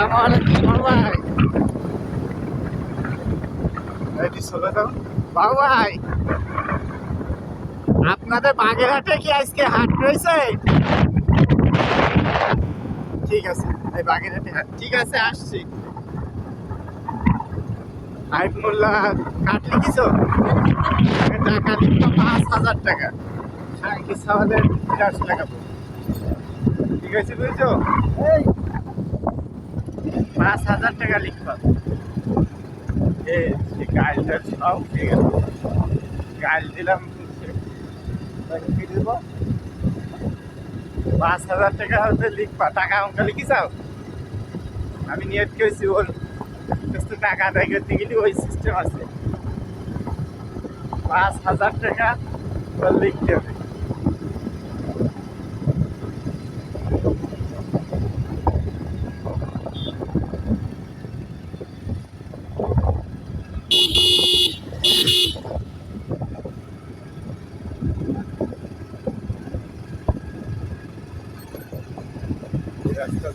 আসসালামু আলাইকুম ভাই বাবা ভাই আপনাদের বাগেরহাটে কি আজকে হাট রয়েছে? ঠিক আছে, এই বাগেরহাটে। হাট ঠিক আছে, আসছি। আইব মোল্লা কাট লিখিছো টাকা লিখতো পাঁচ হাজার টাকা। সাড়ে সাড়ে টাকা ঠিক আছে, বুঝছ? এই পাঁচ হাজার টাকা লিখবা। যে গাড়িটা সব ঠিক আছে। গাড়ি দিলাম কি দিব? পাঁচ হাজার টাকা হতে লিখবা। টাকা অঙ্ক লিখি চাও? আমি নিয়ত করেছি, ওর কাছ টাকা আদায় করতে গেলে ওই সিস্টেম আছে। পাঁচ হাজার টাকা লিখতে হবে। রাস্তা